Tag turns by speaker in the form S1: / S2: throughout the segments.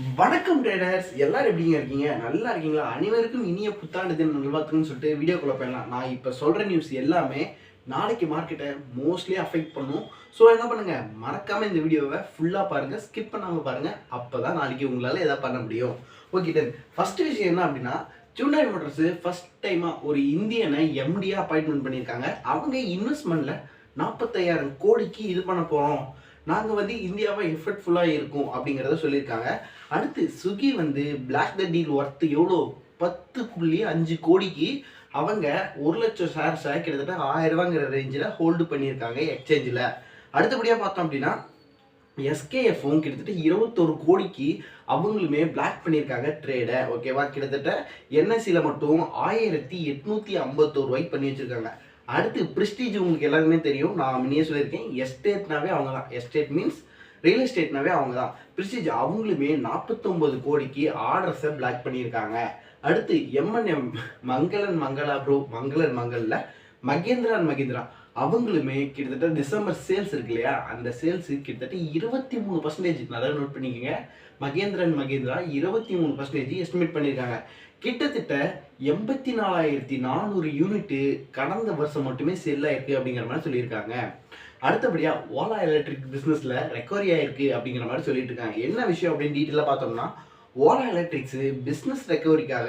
S1: வணக்கம் ட்ரேடர்ஸ் எல்லாரும் எப்படிங்க இருக்கீங்க? நல்லா இருக்கீங்களா? அனைவருக்கும் இனிய புத்தாண்டு தின நல்வாழ்த்துன்னு சொல்லிட்டு வீடியோக்குள்ளே போயிடலாம். நான் இப்போ சொல்ற நியூஸ் எல்லாமே நாளைக்கு மார்க்கெட்டை மோஸ்ட்லி அஃபெக்ட் பண்ணும். ஸோ என்ன பண்ணுங்க? மறக்காம இந்த வீடியோவை ஃபுல்லாக பாருங்க. ஸ்கிப் பண்ணாம பாருங்க. அப்பதான் நாளைக்கு உங்களால எதாவது பண்ண முடியும். ஓகே தென் ஃபர்ஸ்ட் விஷயம் என்ன அப்படின்னா ஜூண்டாய் மோட்டர்ஸ் ஃபர்ஸ்ட் டைமாக ஒரு இந்தியனை எம்டியாக அப்பாயின்மெண்ட் பண்ணியிருக்காங்க. அவங்க இன்வெஸ்ட்மெண்ட்டில் நாற்பத்தையாயிரம் கோடிக்கு இது பண்ண போகிறோம் நாங்கள் வந்து இந்தியாவை எஃபர்ட்ஃபுல்லாக இருக்கும் அப்படிங்கிறத சொல்லியிருக்காங்க. அடுத்து சுகி வந்து பிளாக் த டீல் ஒர்த்து எவ்வளோ? பத்து புள்ளி அஞ்சு கோடிக்கு அவங்க ஒரு லட்சம் ஷேர்ஸை கிட்டத்தட்ட ஆயிரம் ரூபாங்கிற ரேஞ்சில் ஹோல்டு பண்ணியிருக்காங்க எக்ஸ்சேஞ்சில் அடுத்தபடியாக பார்த்தோம் அப்படின்னா எஸ்கேஎஃப்பும் கிட்டத்தட்ட இருபத்தொரு கோடிக்கு அவங்களுமே பிளாக் பண்ணியிருக்காங்க ட்ரேடை ஓகேவா கிட்டத்தட்ட என்எஸ்சியில் மட்டும் ஆயிரத்தி எட்நூற்றி ஐம்பத்தோரு ரூபாய்க்கு பண்ணி வச்சுருக்காங்க. அடுத்து ப்ரிஸ்டீஜ் உங்களுக்கு எல்லாருக்குமே தெரியும். நான் முன்னே சொல்லியிருக்கேன். எஸ்டேட்னாவே அவங்க தான் எஸ்டேட் மீன்ஸ் ரியல் எஸ்டேட்னாவே அவங்க தான் பிரிஸ்டீஜ் அவங்களுமே நாற்பத்தொம்பது கோடிக்கு ஆர்டர்ஸை பிளாக் பண்ணியிருக்காங்க. அடுத்து எம்என்எம் மங்களன் மங்களா ப்ரோ மங்களன் மங்களில் மகேந்திரா அண்ட் மகேந்திரா. அவங்களுமே கிட்டத்தட்ட டிசம்பர் சேல்ஸ் இருக்கு இல்லையா? அந்த சேல்ஸ் கிட்டத்தட்ட இருபத்தி மூணு பர்சன்டேஜ் நல்லா நோட் பண்ணிக்கோங்க. மகேந்திரன் மகேந்திரா இருபத்தி மூணு பர்சன்டேஜ் எஸ்டிமேட் பண்ணியிருக்காங்க. கிட்டத்தட்ட எண்பத்தி நாலாயிரத்தி நானூறு யூனிட்டு கடந்த வருஷம் மட்டுமே செல் ஆயிருக்கு அப்படிங்கிற மாதிரி சொல்லியிருக்காங்க. அடுத்தபடியாக ஓலா எலக்ட்ரிக் பிஸ்னஸில் ரெக்கவரி ஆயிருக்கு அப்படிங்கிற மாதிரி சொல்லிட்டு இருக்காங்க என்ன விஷயம் அப்படின்னு டீட்டெயிலாக பார்த்தோம்னா Ola electrics business ரெக்கவரிக்காக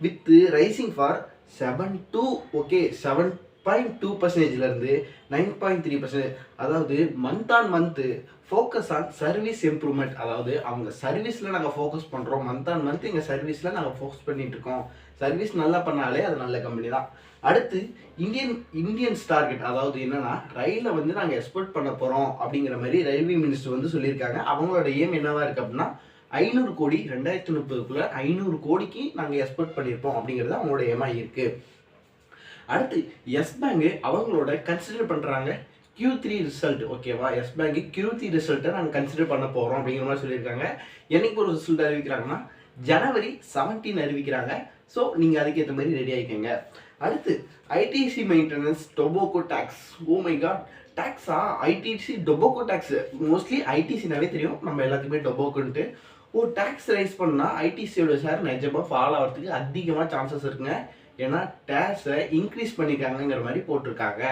S1: with rising for seven two okay seven point two பர்சன்டேஜ்லேருந்து nine point three percentage அதாவது month on month focus on service improvement அதாவது அவங்க சர்வீஸில் நாங்கள் ஃபோக்கஸ் பண்ணுறோம் மந்த் ஆன் மந்த் எங்கள் சர்வீஸில் நாங்கள் ஃபோக்கஸ் பண்ணிட்டு இருக்கோம். சர்வீஸ் நல்லா பண்ணாலே அது நல்ல கம்பெனி தான். அடுத்து இந்தியன் இந்தியன்ஸ் டார்கெட் அதாவது என்னன்னா ரயிலை வந்து நாங்கள் எக்ஸ்போர்ட் பண்ண போகிறோம் அப்படிங்கிற மாதிரி ரயில்வே மினிஸ்டர் வந்து சொல்லியிருக்காங்க. அவங்களோட எய்ம் என்னவாக இருக்குது அப்படின்னா ஐநூறு கோடி ரெண்டாயிரத்தி முப்பதுக்குள்ள ஐநூறு கோடிக்கு நாங்கள் எக்ஸ்போர்ட் பண்ணியிருப்போம் அப்படிங்கிறது அவங்களோட எய்மாக இருக்குது அடுத்து எஸ் பேங்க் அவங்களோட கன்சிடர் பண்ணுறாங்க கியூ த்ரீ ரிசல்ட் ஓகேவா எஸ் பேங்க் கியூ த்ரீ ரிசல்ட்டை நாங்கள் கன்சிடர் பண்ண போகிறோம் அப்படிங்கிற மாதிரி சொல்லியிருக்காங்க. என்னைக்கு ஒரு ரிசல்ட் அறிவிக்கிறாங்கன்னா ஜனவரி 17 அறிவிக்கிறாங்க. ஸோ நீங்கள் அதுக்கேற்ற மாதிரி ரெடி ஆகிக்கோங்க அடுத்து ITC maintenance tobacco tax oh my god டேக்ஸா ITC tobacco tax mostly ஐடிசினாவே தெரியும். நம்ம எல்லாத்துக்குமே டொபோக்கோன்ட்டு ஓ டேக்ஸ் ரைஸ் பண்ணால் ஐடிசியோட ஷேர் நிஜமாக ஃபாலோ ஆகிறதுக்கு அதிகமாக சான்சஸ் இருக்குங்க. ஏன்னா டேக்ஸை இன்க்ரீஸ் பண்ணியிருக்காங்கங்கிற மாதிரி போட்டிருக்காங்க.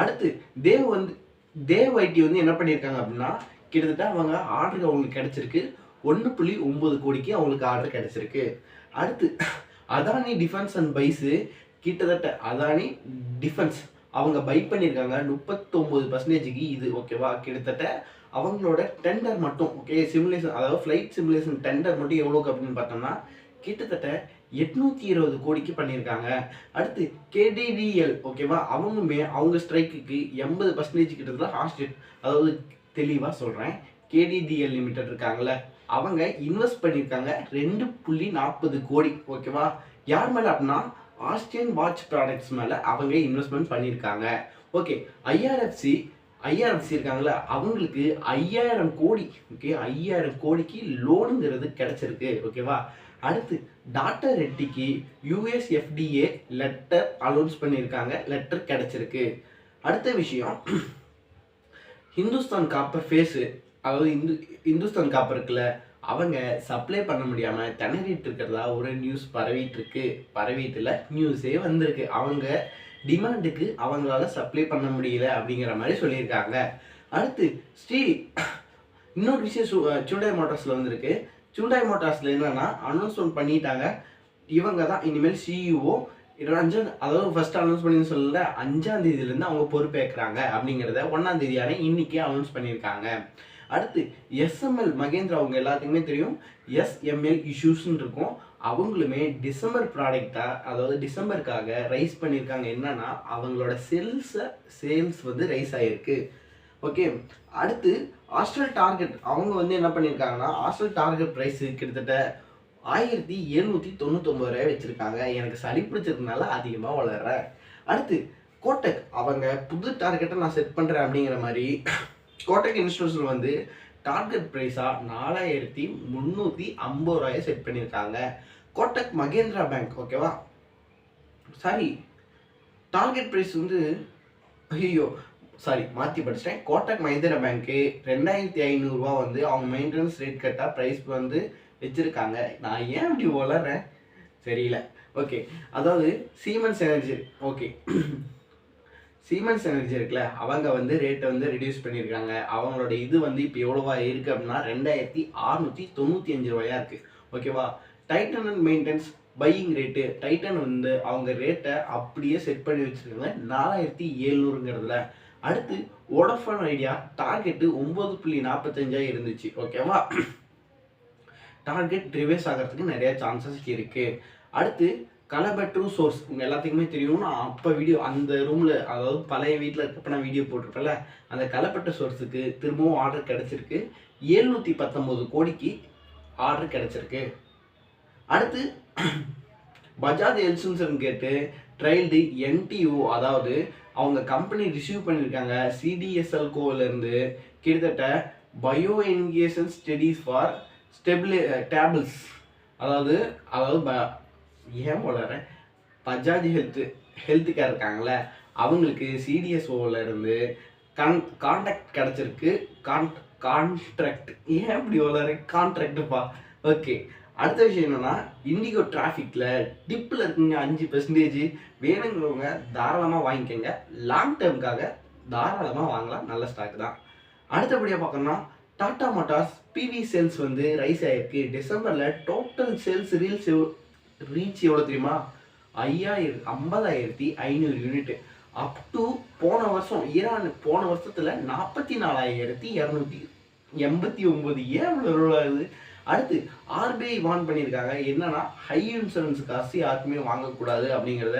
S1: அடுத்து தேவ் வந்து தேவ் ஐடி வந்து என்ன பண்ணியிருக்காங்க அப்படின்னா கிட்டத்தட்ட அவங்க ஆர்டர் அவங்களுக்கு கிடைச்சிருக்கு. ஒன்று புள்ளி ஒம்பது கோடிக்கு அவங்களுக்கு ஆர்டர் கிடைச்சிருக்கு. அடுத்து அதானி டிஃபென்ஸ் அண்ட் பைஸு கிட்டத்தட்ட அதானி டிஃபென்ஸ் அவங்க பை பண்ணியிருக்காங்க முப்பத்தொம்பது பர்சன்டேஜுக்கு இது ஓகேவா கிட்டத்தட்ட அவங்களோட டெண்டர் மட்டும் ஓகே சிமுலேஷன் அதாவது ஃப்ளைட் சிமுலேஷன் டெண்டர் மட்டும் எவ்வளோக்கு அப்படின்னு பார்த்தோம்னா கிட்டத்தட்ட எட்நூத்தி இருபது கோடிக்கு பண்ணியிருக்காங்க. அடுத்து கேடிடிஎல் ஓகேவா அவங்களுமே அவங்க ஸ்ட்ரைக்குக்கு எண்பது பர்சன்டேஜ் கிட்டத்தட்ட ஹாஸ்டேட் அதாவது தெளிவாக சொல்கிறேன் கேடிடிஎல் லிமிடெட் இருக்காங்கல்ல அவங்க இன்வெஸ்ட் பண்ணியிருக்காங்க ரெண்டு புள்ளி நாற்பது கோடி ஓகேவா யார் மேலே அப்படின்னா ஆஸ்டியன் வாட்ச் ப்ராடக்ட்ஸ் மேலே அவங்க இன்வெஸ்ட்மெண்ட் பண்ணியிருக்காங்க. ஓகே ஐஆர்எஃப்சி ஐஆர்எஃப்சி இருக்காங்களா அவங்களுக்கு ஐயாயிரம் கோடி ஓகே ஐயாயிரம் கோடிக்கு லோனுங்கிறது கிடைச்சிருக்கு ஓகேவா அடுத்து டாக்டர் ரெட்டிக்கு யூஎஸ்எஃப்டிஏ லெட்டர் அலௌன்ஸ் பண்ணியிருக்காங்க. லெட்டர் கிடச்சிருக்கு. அடுத்த விஷயம் ஹிந்துஸ்தான் காப்பர் ஃபேஸு அதாவது இந்து இந்துஸ்தான் காப்பர் இருக்குல்ல அவங்க சப்ளை பண்ண முடியாமல் திணறிட்டு இருக்கிறதா ஒரு நியூஸ் பரவிட்டு இருக்கு பரவிட்டுல நியூஸே வந்திருக்கு. அவங்க டிமாண்டுக்கு அவங்களால சப்ளை பண்ண முடியல அப்படிங்கிற மாதிரி சொல்லியிருக்காங்க. அடுத்து ஸ்ரீ இன்னொரு விஷயம் சூண்டாய் மோட்டார்ஸில் வந்திருக்கு. சூண்டாய் மோட்டார்ஸில் என்னென்னா அனௌன்ஸ்மெண்ட் பண்ணிட்டாங்க. இவங்க தான் இனிமேல் சிஇஓ அஞ்சாம் அதாவது ஃபர்ஸ்ட் அனௌன்ஸ் பண்ணி சொல்லல அஞ்சாம் தேதியிலேருந்து அவங்க பொறுப்பேற்கிறாங்க அப்படிங்கிறத ஒன்றாம் தேதியான இன்னைக்கே அனௌன்ஸ் பண்ணியிருக்காங்க. அடுத்து எஸ்எம்எல் மகேந்திரா அவங்க எல்லாத்துக்குமே தெரியும். எஸ்எம்எல் இஷ்யூஸ்ன்னு இருக்கும். அவங்களுமே டிசம்பர் ப்ராடக்டாக அதாவது டிசம்பருக்காக ரைஸ் பண்ணியிருக்காங்க. என்னன்னா அவங்களோட சேல்ஸை சேல்ஸ் வந்து ரைஸ் ஆகிருக்கு ஓகே அடுத்து ஹாஸ்டல் டார்கெட் அவங்க வந்து என்ன பண்ணியிருக்காங்கன்னா ஹாஸ்டல் டார்கெட் ப்ரைஸ் கிட்டத்தட்ட ஆயிரத்தி எழுநூற்றி தொண்ணூத்தொம்பது ரூபாய் வச்சுருக்காங்க. எனக்கு சளி பிடிச்சதுனால அதிகமாக வளர்றேன். அடுத்து கோட்டக் அவங்க புது டார்கெட்டை நான் செட் பண்ணுறேன் அப்படிங்கிற மாதிரி கோட்டக் இன்ஸ்டியூஷன் வந்து டார்கெட் ப்ரைஸாக நாலாயிரத்தி முந்நூற்றி ஐம்பது ரூபாயை செட் பண்ணியிருக்காங்க. கோட்டக் மகேந்திரா பேங்க் ஓகேவா சாரி டார்கெட் ப்ரைஸ் வந்து ஐயோ சாரி மாற்றி படிச்சிட்டேன். கோட்டக் மைந்திரா பேங்க்கு ரெண்டாயிரத்தி ஐநூறுரூவா வந்து அவங்க மெயின்டெனன்ஸ் ரேட் கட்டாக ப்ரைஸ் வந்து வச்சுருக்காங்க. நான் ஏன் இப்படி வளர்றேன் தெரியல. ஓகே அதாவது Siemens energy okay Siemens energy இருக்குல்ல அவங்க வந்து ரேட்டை வந்து ரெடியூஸ் பண்ணியிருக்காங்க. அவங்களோட இது வந்து இப்போ எவ்வளோவா இருக்குது அப்படின்னா ரெண்டாயிரத்தி அறுநூற்றி தொண்ணூற்றி அஞ்சு ரூபாயா இருக்குது ஓகேவா Titan and maintenance buying rate Titan வந்து அவங்க ரேட்டை அப்படியே செட் பண்ணி வச்சுருக்காங்க. நாலாயிரத்தி ஏழ்நூறுங்கிறதுல அடுத்து வோடஃபோன் ஐடியா டார்கெட்டு ஒம்பது புள்ளி நாற்பத்தஞ்சாக இருந்துச்சு ஓகேவா டார்கெட் ரிவேஸ் ஆகிறதுக்கு நிறையா சான்சஸ் இருக்குது அடுத்து கலபட்ரு சோர்ஸ் உங்கள் எல்லாத்துக்குமே தெரியும் நான் அப்போ வீடியோ அந்த ரூமில் அதாவது பழைய வீட்டில் இருக்கப்ப நான் வீடியோ போட்டிருப்பேன்ல அந்த கலப்பட்ட சோர்ஸுக்கு திரும்பவும் ஆர்டர் கிடச்சிருக்கு. ஏழ்நூற்றி பத்தொம்போது கோடிக்கு ஆர்டர் கிடச்சிருக்கு. அடுத்து பஜாஜ் எல்சுன்சன் கேட்டு ட்ரைல்டு என்டிஓ அதாவது அவங்க கம்பெனி ரிசீவ் பண்ணியிருக்காங்க சிடிஎஸ்எல் கோவிலேருந்து கிட்டத்தட்ட பயோ என்கேஷன் ஸ்டடீஸ் ஃபார் ஸ்டெபிலி டேபிள்ஸ் அதாவது அதாவது ப ஏன் வளரேன் பஜாஜ் ஹெல்த்து ஹெல்த் கேர் இருக்காங்களே அவங்களுக்கு சிடிஎஸ்ஓவிலேருந்து கான் கான்டாக்ட் கிடச்சிருக்கு. கான் கான்ட்ராக்ட் ஏன் இப்படி வளர கான்ட்ராக்டுப்பா ஓகே அடுத்த விஷயம் என்னன்னா இண்டிகோ டிராஃபிக்ல டிப்பில் இருக்குங்க அஞ்சு பெர்சன்டேஜ் வேணுங்கிறவங்க தாராளமாக வாங்கிக்கோங்க. லாங் டேர்முக்காக தாராளமாக வாங்கலாம். நல்ல ஸ்டாக் தான். அடுத்தபடியாக பார்க்கணும்னா டாடா மோட்டார்ஸ் பிவி சேல்ஸ் வந்து ரைஸ் ஆகிருக்கு டிசம்பரில் டோட்டல் சேல்ஸ் ரீல்ஸ் ரீச் எவ்வளோ தெரியுமா? ஐயாயிரம் ஐம்பதாயிரத்தி ஐநூறு யூனிட் அப் டு போன வருஷம் ஈரான் போன வருஷத்தில் நாற்பத்தி நாலாயிரத்தி இரநூத்தி எண்பத்தி ஒம்பது ஏன் இவ்வளோ ஆகுது? அடுத்து ஆர்பிஐ வான் பண்ணியிருக்காங்க. என்னன்னா ஹை இன்சூரன்ஸ் காசு யாருக்குமே வாங்கக்கூடாது அப்படிங்கிறத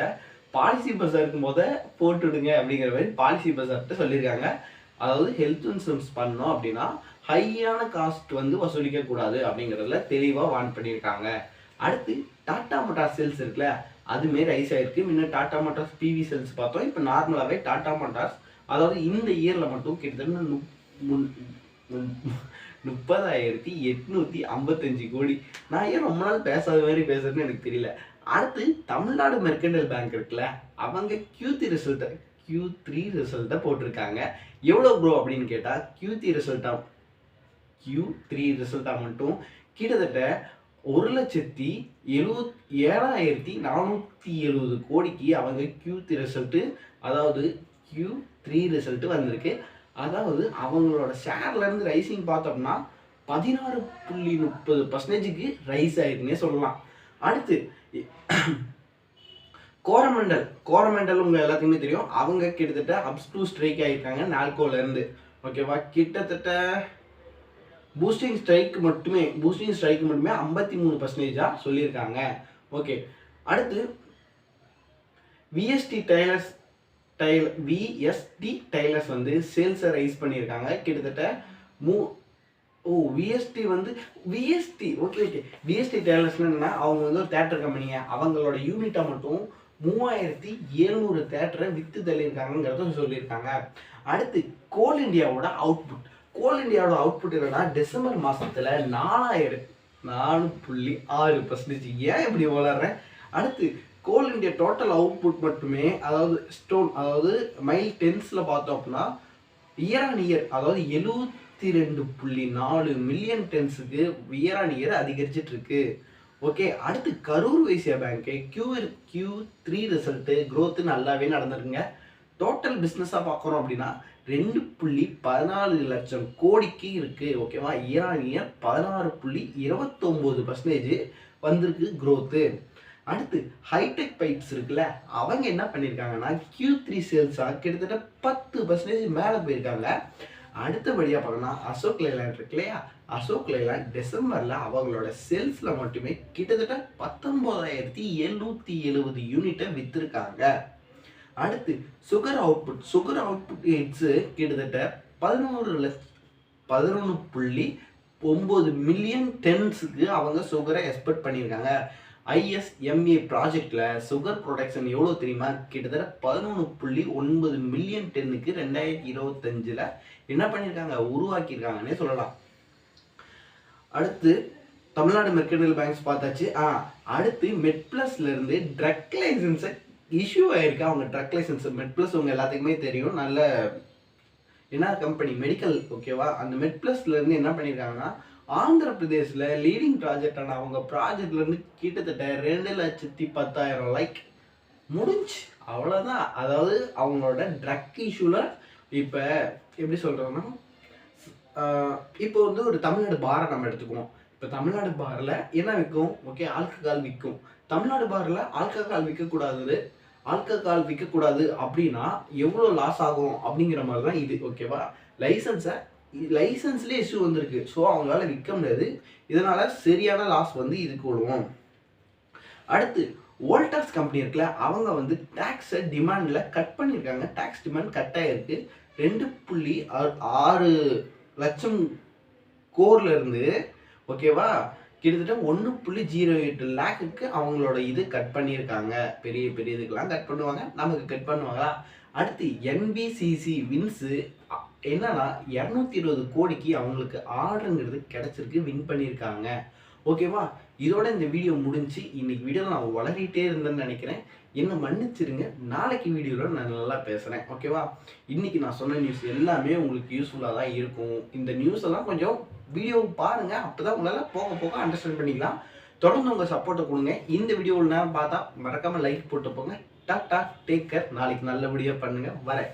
S1: பாலிசி பஸ்ஸாருக்கு முத போட்டுடுங்க அப்படிங்கிற மாதிரி பாலிசி பசார்கிட்ட சொல்லியிருக்காங்க. அதாவது ஹெல்த் இன்சூரன்ஸ் பண்ணோம் அப்படின்னா ஹையான காஸ்ட் வந்து வசூலிக்க கூடாது அப்படிங்கிறதுல தெளிவாக வான் பண்ணியிருக்காங்க. அடுத்து டாடா மோட்டார் சேல்ஸ் இருக்குல்ல அதுமே ரைஸ் ஆயிருக்கு. முன்ன டாடா மோட்டார்ஸ் பிவி செல்ஸ் பார்த்தோம். இப்போ நார்மலாகவே டாடா மோட்டார்ஸ் அதாவது இந்த இயரில் மட்டும் கிட்டத்தட்ட முன்- முப்பதாயிரத்தி எட்நூத்தி ஐம்பத்தஞ்சு கோடி. நான் ஏன் ரொம்ப நாள் பேசாத மாதிரி பேசுறேன்னு எனக்கு தெரியல. அடுத்து தமிழ்நாடு மெர்கண்டல் பேங்க் இருக்குல்ல அவங்க கியூ த்ரீ ரிசல்ட்டை கியூ த்ரீ ரிசல்ட்டை போட்டிருக்காங்க. எவ்வளோ ப்ரோ அப்படின்னு கேட்டால் கியூ த்ரீ ரிசல்ட்டா கியூ த்ரீ ரிசல்ட்டாக மட்டும் கிட்டத்தட்ட ஒரு லட்சத்தி எழுவத் ஏழாயிரத்தி நானூற்றி எழுபது கோடிக்கு அவங்க கியூ த்ரீ ரிசல்ட்டு அதாவது கியூ த்ரீ ரிசல்ட்டு வந்திருக்கு. அதாவது அவங்களோட ஷேர்லேருந்து ரைஸிங் ரைசிங் பார்த்தோம்னா பதினாறு புள்ளி முப்பது பர்சன்டேஜுக்கு ரைஸ் ஆயிருக்குன்னே சொல்லலாம். அடுத்து கோரமண்டல். கோரமண்டல் உங்கள் எல்லாத்துக்குமே தெரியும். அவங்க கிட்டத்தட்ட அப்ஸ் டூ ஸ்ட்ரைக் ஆயிருக்காங்க நால்கோலேருந்து ஓகேவா கிட்டத்தட்ட பூஸ்டிங் ஸ்ட்ரைக் மட்டுமே பூஸ்டிங் ஸ்ட்ரைக் மட்டுமே ஐம்பத்தி மூணு பர்சன்டேஜாக சொல்லியிருக்காங்க. ஓகே அடுத்து VST tailors tail VST tailors வந்து சேல்ஸை ரைஸ் பண்ணியிருக்காங்க. கிட்டத்தட்ட மூ ஓ விஎஸ்டி வந்து விஎஸ்டி ஓகே ஓகே விஎஸ்டி டைலர்ஸ்னு என்னன்னா அவங்க வந்து ஒரு தேட்டர் கம்பெனிங்க அவங்களோட யூனிட்டை மட்டும் மூவாயிரத்தி எழுநூறு தேட்டரை விற்று தள்ளியிருக்காங்கிறத சொல்லியிருக்காங்க. அடுத்து கோல் இந்தியாவோட அவுட்புட் கோல் இந்தியாவோட அவுட்புட் என்னன்னா டிசம்பர் மாதத்தில் நாலாயிரம் நாலு புள்ளி ஆறு பர்சன்டேஜ் ஏன் இப்படி வளர்றேன் அடுத்து கோல் இந்தியா டோட்டல் அவுட்புட் மட்டுமே அதாவது ஸ்டோன் அதாவது மைல் டென்ஸில் பார்த்தோம் அப்படின்னா இயர் ஆன் இயர் அதாவது எழுபத்தி ரெண்டு புள்ளி நாலு மில்லியன் டென்ஸுக்கு இயர் ஆன் இயர் அதிகரிச்சிட்டு இருக்கு. ஓகே அடுத்து Karur Vysya bank Q Q three result growth நல்லாவே நடந்திருக்குங்க. டோட்டல் பிஸ்னஸாக பார்க்குறோம் அப்படின்னா ரெண்டு புள்ளி பதினாலு லட்சம் கோடிக்கு இருக்குது ஓகேவா இயர் ஆன் இயர் பதினாறு புள்ளி இருபத்தொம்போது பர்சன்டேஜ் வந்திருக்கு க்ரோத்து அடுத்து ஹைடெக் பைப்ஸ் இருக்குல்ல அவங்க என்ன பண்ணியிருக்காங்கன்னா கியூ த்ரீ சேல்ஸாக கிட்டத்தட்ட பத்து பர்சன்டேஜ் மேலே போயிருக்காங்க. அடுத்தபடியாக பார்த்தோம்னா அசோக் லைலாண்ட் இருக்கு இல்லையா? அசோக் லைலாண்ட் டிசம்பரில் அவங்களோட சேல்ஸில் மட்டுமே கிட்டத்தட்ட பத்தொம்போதாயிரத்தி எழுநூற்றி எழுபது யூனிட்டை விற்றுருக்காங்க அடுத்து sugar output sugar output heads கிட்டத்தட்ட பதினோரு லட்ச பதினொன்று புள்ளி ஒம்பது மில்லியன் டென்ஸுக்கு அவங்க சுகரை எக்ஸ்பெக்ட் பண்ணியிருக்காங்க. ஐஎஸ்எம்ஏ ப்ராஜெக்டில் சுகர் ப்ரொடக்ஷன் எவ்வளோ தெரியுமா? கிட்டத்தட்ட பதினொன்று புள்ளி ஒன்பது மில்லியன் டென்னுக்கு ரெண்டாயிரத்தி இருபத்தஞ்சில் என்ன பண்ணியிருக்காங்க உருவாக்கியிருக்காங்கன்னே சொல்லலாம். அடுத்து தமிழ்நாடு மெர்கண்டல் பேங்க்ஸ் பார்த்தாச்சு. ஆ அடுத்து மெட்ப்ளஸ்ல இருந்து ட்ரக் லைசன்ஸை இஷ்யூ ஆயிருக்கு. அவங்க ட்ரக் லைசன்ஸ் மெட்ப்ளஸ் உங்கள் எல்லாத்துக்குமே தெரியும். நல்ல என்ன கம்பெனி மெடிக்கல் ஓகேவா அந்த மெட் ப்ளஸ்லேருந்து என்ன பண்ணியிருக்காங்கன்னா ஆந்திர பிரதேசில் லீடிங் ப்ராஜெக்டான அவங்க ப்ராஜெக்ட்லேருந்து கிட்டத்தட்ட ரெண்டு லட்சத்தி பத்தாயிரம் லைக் முடிஞ்சு. அவ்வளோதான் அதாவது அவங்களோட ட்ரக் இஷ்யூவில் இப்போ எப்படி சொல்கிறோன்னா இப்போ வந்து ஒரு தமிழ்நாடு பாரை நம்ம எடுத்துக்குவோம். இப்போ தமிழ்நாடு பாரில் என்ன விற்கும் ஓகே ஆல்கஹால் விற்கும் தமிழ்நாடு பாரில் ஆல்கஹால் விற்கக்கூடாது ஆல்கஹால் விற்கக்கூடாது அப்படின்னா எவ்வளோ லாஸ் ஆகும் அப்படிங்கிற மாதிரி தான் இது ஓகேவா லைசன்ஸை லைசன்ஸ்லேயே இஷ்யூ வந்திருக்கு. ஸோ அவங்களால விற்க முடியாது. இதனால சரியான லாஸ் வந்து இதுக்கு விடுவோம் அடுத்து வோல்டாஸ் கம்பெனி இருக்குல்ல அவங்க வந்து டேக்ஸை டிமாண்டில் கட் பண்ணியிருக்காங்க. டேக்ஸ் டிமாண்ட் கட் ஆகிருக்கு ரெண்டு புள்ளி ஆறு- ஆறு லட்சம் கோரில் இருந்து ஓகேவா கிட்டத்தட்ட ஒன்று புள்ளி ஜீரோ எட்டு லேக்குக்கு அவங்களோட இது கட் பண்ணியிருக்காங்க. பெரிய பெரிய இதுக்கெல்லாம் கட் பண்ணுவாங்க. நமக்கு கட் பண்ணுவாங்களா? அடுத்து என்பிசிசி வின்ஸு என்னன்னா இரநூத்தி இருபது கோடிக்கு அவங்களுக்கு ஆர்டருங்கிறது கிடைச்சிருக்கு வின் பண்ணியிருக்காங்க. ஓகேவா? இதோட இந்த வீடியோ முடிஞ்சு இன்னைக்கு வீடியோவில் நான் வளரிட்டே இருந்தேன்னு நினைக்கிறேன். என்ன மன்னிச்சிருங்க நாளைக்கு வீடியோவில் நான் நல்லா பேசுகிறேன் ஓகேவா? இன்னைக்கு நான் சொன்ன நியூஸ் எல்லாமே உங்களுக்கு யூஸ்ஃபுல்லாக தான் இருக்கும். இந்த நியூஸ் எல்லாம் கொஞ்சம் வீடியோ பாருங்க அப்பதான் உங்களால் போக போக அண்டர்ஸ்டாண்ட் பண்ணிக்கலாம். தொடர்ந்து உங்கள் சப்போர்ட்டை கொடுங்க. இந்த வீடியோவில் நான் பார்த்தா மறக்காம லைக் போட்டு போங்க. டாக் டாக் டேக் கேர் நாளைக்கு நல்லபடியாக பண்ணுங்க. வரேன்.